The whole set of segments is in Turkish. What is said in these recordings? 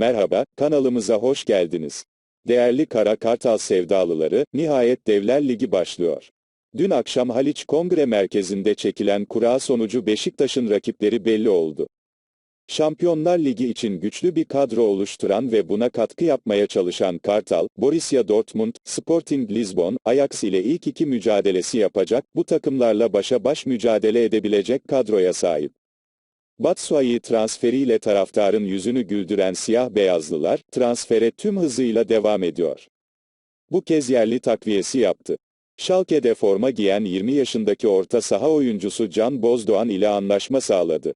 Merhaba, kanalımıza hoş geldiniz. Değerli Kara Kartal sevdalıları, nihayet Devler Ligi başlıyor. Dün akşam Haliç Kongre Merkezi'nde çekilen kura sonucu Beşiktaş'ın rakipleri belli oldu. Şampiyonlar Ligi için güçlü bir kadro oluşturan ve buna katkı yapmaya çalışan Kartal, Borussia Dortmund, Sporting Lisbon, Ajax ile ilk iki mücadelesi yapacak, bu takımlarla başa baş mücadele edebilecek kadroya sahip. Batshuayi transferiyle taraftarın yüzünü güldüren siyah beyazlılar, transfere tüm hızıyla devam ediyor. Bu kez yerli takviyesi yaptı. Schalke'de forma giyen 20 yaşındaki orta saha oyuncusu Can Bozdoğan ile anlaşma sağladı.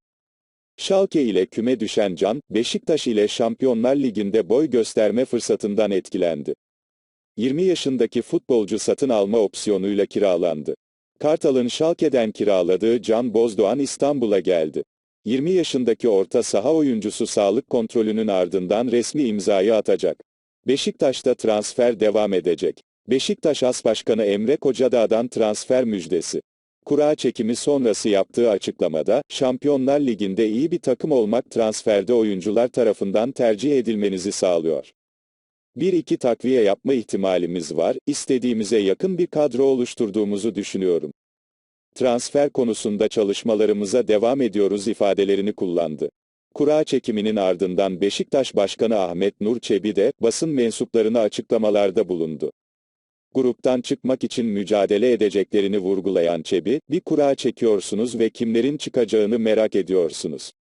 Schalke ile küme düşen Can, Beşiktaş ile Şampiyonlar Ligi'nde boy gösterme fırsatından etkilendi. 20 yaşındaki futbolcu satın alma opsiyonuyla kiralandı. Kartal'ın Schalke'den kiraladığı Can Bozdoğan İstanbul'a geldi. 20 yaşındaki orta saha oyuncusu sağlık kontrolünün ardından resmi imzayı atacak. Beşiktaş'ta transfer devam edecek. Beşiktaş As Başkanı Emre Kocadağ'dan transfer müjdesi. Kura çekimi sonrası yaptığı açıklamada, Şampiyonlar Ligi'nde iyi bir takım olmak transferde oyuncular tarafından tercih edilmenizi sağlıyor. Bir iki takviye yapma ihtimalimiz var, istediğimize yakın bir kadro oluşturduğumuzu düşünüyorum. Transfer konusunda çalışmalarımıza devam ediyoruz ifadelerini kullandı. Kura çekiminin ardından Beşiktaş Başkanı Ahmet Nur Çebi de basın mensuplarına açıklamalarda bulundu. Gruptan çıkmak için mücadele edeceklerini vurgulayan Çebi, bir kura çekiyorsunuz ve kimlerin çıkacağını merak ediyorsunuz.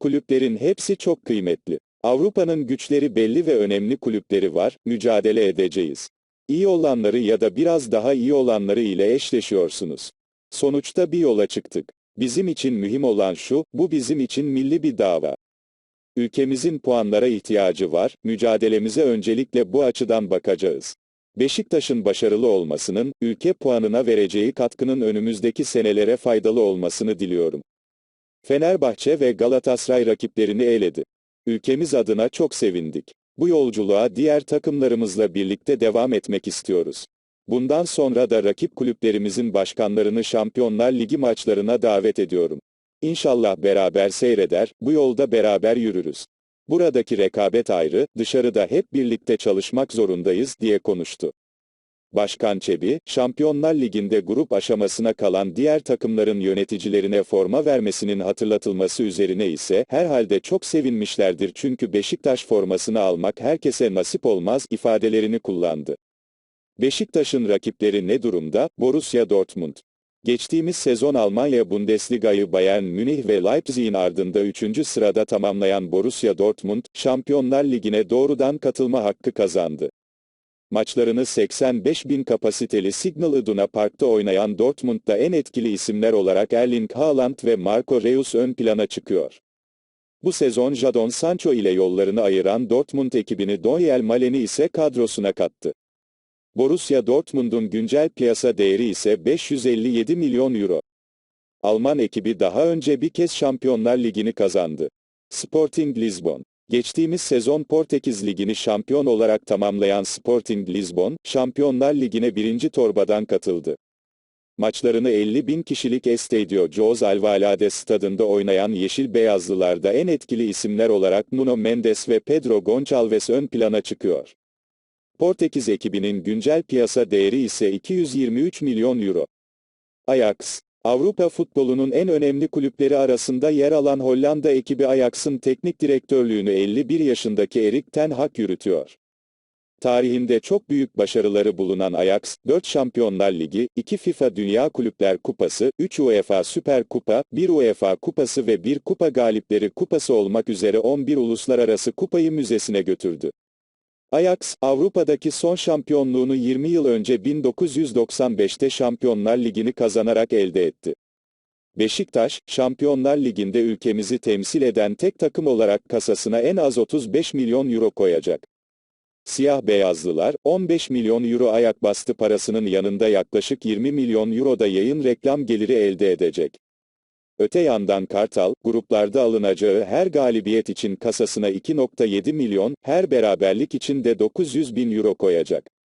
Kulüplerin hepsi çok kıymetli. Avrupa'nın güçleri belli ve önemli kulüpleri var, mücadele edeceğiz. İyi olanları ya da biraz daha iyi olanları ile eşleşiyorsunuz. Sonuçta bir yola çıktık. Bizim için mühim olan şu, bu bizim için milli bir dava. Ülkemizin puanlara ihtiyacı var, mücadelemize öncelikle bu açıdan bakacağız. Beşiktaş'ın başarılı olmasının, ülke puanına vereceği katkının önümüzdeki senelere faydalı olmasını diliyorum. Fenerbahçe ve Galatasaray rakiplerini eledi. Ülkemiz adına çok sevindik. Bu yolculuğa diğer takımlarımızla birlikte devam etmek istiyoruz. Bundan sonra da rakip kulüplerimizin başkanlarını Şampiyonlar Ligi maçlarına davet ediyorum. İnşallah beraber seyreder, bu yolda beraber yürürüz. Buradaki rekabet ayrı, dışarıda hep birlikte çalışmak zorundayız diye konuştu. Başkan Çebi, Şampiyonlar Ligi'nde grup aşamasına kalan diğer takımların yöneticilerine forma vermesinin hatırlatılması üzerine ise herhalde çok sevinmişlerdir çünkü Beşiktaş formasını almak herkese nasip olmaz ifadelerini kullandı. Beşiktaş'ın rakipleri ne durumda? Borussia Dortmund. Geçtiğimiz sezon Almanya Bundesliga'yı Bayern Münih ve Leipzig'in ardında 3. sırada tamamlayan Borussia Dortmund, Şampiyonlar Ligi'ne doğrudan katılma hakkı kazandı. Maçlarını 85 bin kapasiteli Signal Iduna Park'ta oynayan Dortmund'da en etkili isimler olarak Erling Haaland ve Marco Reus ön plana çıkıyor. Bu sezon Jadon Sancho ile yollarını ayıran Dortmund ekibini Daniel Malen'i ise kadrosuna kattı. Borussia Dortmund'un güncel piyasa değeri ise 557 milyon euro. Alman ekibi daha önce bir kez Şampiyonlar Ligi'ni kazandı. Sporting Lisbon Geçtiğimiz sezon Portekiz Ligi'ni şampiyon olarak tamamlayan Sporting Lisbon, Şampiyonlar Ligi'ne birinci torbadan katıldı. Maçlarını 50 bin kişilik Estadio Jose Alvalade stadında oynayan Yeşil Beyazlılarda en etkili isimler olarak Nuno Mendes ve Pedro Gonçalves ön plana çıkıyor. Portekiz ekibinin güncel piyasa değeri ise 223 milyon euro. Ajax, Avrupa futbolunun en önemli kulüpleri arasında yer alan Hollanda ekibi Ajax'ın teknik direktörlüğünü 51 yaşındaki Erik ten Hag yürütüyor. Tarihinde çok büyük başarıları bulunan Ajax, 4 Şampiyonlar Ligi, 2 FIFA Dünya Kulüpler Kupası, 3 UEFA Süper Kupa, 1 UEFA Kupası ve 1 Kupa Galipleri Kupası olmak üzere 11 uluslararası kupayı müzesine götürdü. Ajax, Avrupa'daki son şampiyonluğunu 20 yıl önce 1995'te Şampiyonlar Ligi'ni kazanarak elde etti. Beşiktaş, Şampiyonlar Ligi'nde ülkemizi temsil eden tek takım olarak kasasına en az 35 milyon euro koyacak. Siyah beyazlılar, 15 milyon euro ayak bastı parasının yanında yaklaşık 20 milyon euro da yayın reklam geliri elde edecek. Öte yandan Kartal, gruplarda alınacağı her galibiyet için kasasına 2.7 milyon, her beraberlik için de 900 bin euro koyacak.